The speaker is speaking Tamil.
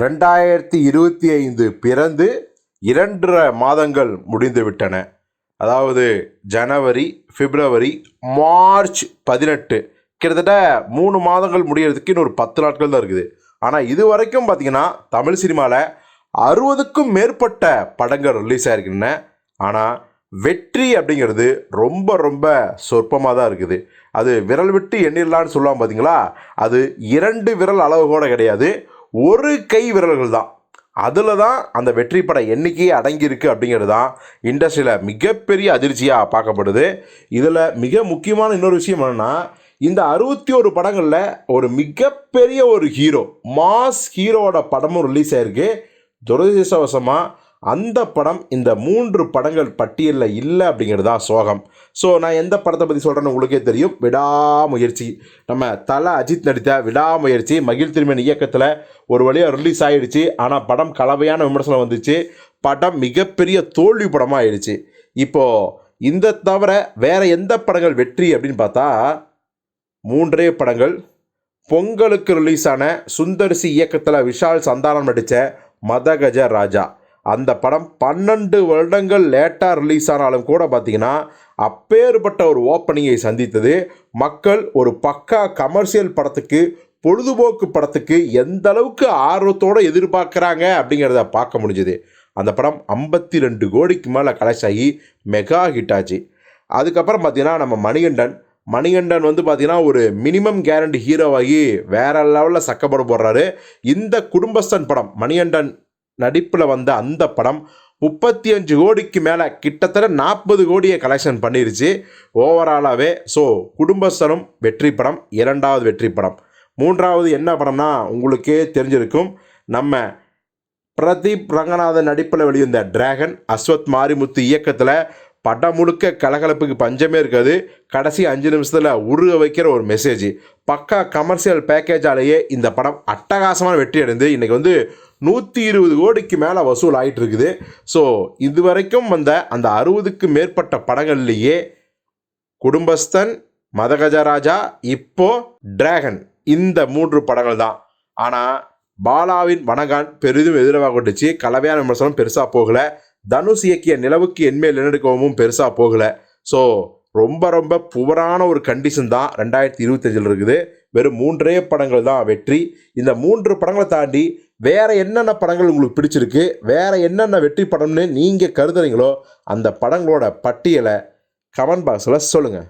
ரெண்டாயிரத்தி இருபத்தி ஐந்து பிறந்து இரண்டரை மாதங்கள் முடிந்து விட்டன அதாவது ஜனவரி பிப்ரவரி மார்ச் பதினெட்டு. கிட்டத்தட்ட மூணு மாதங்கள் முடியறதுக்கு இன்னொரு பத்து நாட்கள் தான் இருக்குது. ஆனால் இது வரைக்கும் பார்த்தீங்கன்னா தமிழ் சினிமாவில் அறுபதுக்கும் மேற்பட்ட படங்கள் ரிலீஸ் ஆயிருக்குன்னு ஆனால் வெற்றி அப்படிங்கிறது ரொம்ப ரொம்ப சொற்பமாக தான் இருக்குது. அது விரல் விட்டு எண்ணிடலான்னு சொல்லுவாங்க பார்த்தீங்களா அது இரண்டு விரல் அளவு கூட கிடையாது. ஒரு கை விரல்கள் தான். அதில் தான் அந்த வெற்றி பட எண்ணிக்கையே அடங்கியிருக்கு அப்படிங்கிறது தான் இண்டஸ்ட்ரியில் மிகப்பெரிய அதிர்ச்சியாக பார்க்கப்படுது. இதில் மிக முக்கியமான இன்னொரு விஷயம் என்னென்னா இந்த அறுபத்தி ஒரு படங்களில் ஒரு மிகப்பெரிய ஒரு ஹீரோ மாஸ் ஹீரோவோட படமும் ரிலீஸ் ஆயிருக்கு. துரதிருஷ்டவசமாக அந்த படம் இந்த மூன்று படங்கள் பட்டியலில் இல்லை அப்படிங்கிறது தான் சோகம். ஸோ நான் எந்த படத்தை பற்றி சொல்கிறேன்னு உங்களுக்கே தெரியும். விடாமுயற்சி. நம்ம தல அஜித் நடித்த விடாமுயற்சி மகிழ் திருமன் இயக்கத்தில் ஒரு வழியாக ரிலீஸ் ஆகிடுச்சு ஆனால் படம் கலவையான விமர்சனம் வந்துச்சு. படம் மிகப்பெரிய தோல்வி படமாக ஆயிடுச்சு. இப்போது இந்த தவிர வேறு எந்த படங்கள் வெற்றி அப்படின்னு பார்த்தா மூன்றே படங்கள். பொங்கலுக்கு ரிலீஸ் ஆன இயக்கத்தில் விஷால் சந்தானம் நடித்த மதகஜ ராஜா. அந்த படம் பன்னெண்டு வருடங்கள் லேட்டாக ரிலீஸ் ஆனாலும் கூட பார்த்தீங்கன்னா அப்பேற்பட்ட ஒரு ஓப்பனிங்கை சந்தித்தது. மக்கள் ஒரு பக்கா கமர்ஷியல் படத்துக்கு பொழுதுபோக்கு படத்துக்கு எந்த அளவுக்கு ஆர்வத்தோடு எதிர்பார்க்குறாங்க அப்படிங்கிறத பார்க்க முடிஞ்சுது. அந்த படம் ஐம்பத்தி ரெண்டு கோடிக்கு மேலே கலெக்ட் ஆகி மெகா ஹிட் ஆச்சு. அதுக்கப்புறம் பார்த்திங்கன்னா நம்ம மணிகண்டன். மணிகண்டன் வந்து பார்த்தீங்கன்னா ஒரு மினிமம் கேரண்டி ஹீரோவாகி வேற லெவலில் சக்கப்படம் போடுறாரு இந்த குடும்பஸ்தன் படம் மணிகண்டன் நடிப்பில் வந்த அந்த படம் முப்பத்தி அஞ்சு கோடிக்கு மேலே கிட்டத்தட்ட நாற்பது கோடியை கலெக்ஷன் பண்ணிருச்சு. ஓவராலாகவே ஸோ குடும்பஸ்தரும் வெற்றி படம் இரண்டாவது வெற்றி படம். மூன்றாவது என்ன படம்னா உங்களுக்கே தெரிஞ்சிருக்கும் நம்ம பிரதீப் ரங்கநாதன் நடிப்பில் வெளியிருந்த டிராகன் அஸ்வத் மாரிமுத்து இயக்கத்தில் படம் முழுக்க கலகலப்புக்கு பஞ்சமே இருக்காது. கடைசி அஞ்சு நிமிஷத்தில் உருக வைக்கிற ஒரு மெசேஜ் பக்கா கமர்ஷியல் பேக்கேஜாலேயே இந்த படம் அட்டகாசமான வெற்றி அடைந்து இன்றைக்கி வந்து நூற்றி இருபது கோடிக்கு மேலே வசூல் ஆகிட்டு இருக்குது ஸோ இது வரைக்கும் வந்த அந்த அறுபதுக்கு மேற்பட்ட படங்கள்லேயே குடும்பஸ்தன் மதகஜராஜா இப்போ டிராகன் இந்த மூன்று படங்கள் தான் ஆனால் பாலாவின் வனகான் பெரிதும் எதிராக கொண்டுச்சு. கலவையான விமர்சனம் பெருசாக போகலை. தனுஷ் இயக்கிய நிலவுக்கு என்மேல் நிலநடுக்கவும் பெருசாக போகலை. ஸோ ரொம்ப ரொம்ப புவரான ஒரு கண்டிஷன் தான் ரெண்டாயிரத்தி இருபத்தஞ்சில் இருக்குது. வெறும் மூன்றே படங்கள் தான் வெற்றி. இந்த மூன்று படங்களை தாண்டி வேறு என்னென்ன படங்கள் உங்களுக்கு பிடிச்சிருக்கு? வேறு என்னென்ன வெற்றி படம்னு நீங்கள் கருதுறீங்களோ அந்த படங்களோட பட்டியலை கமெண்ட் பாக்ஸில் சொல்லுங்கள்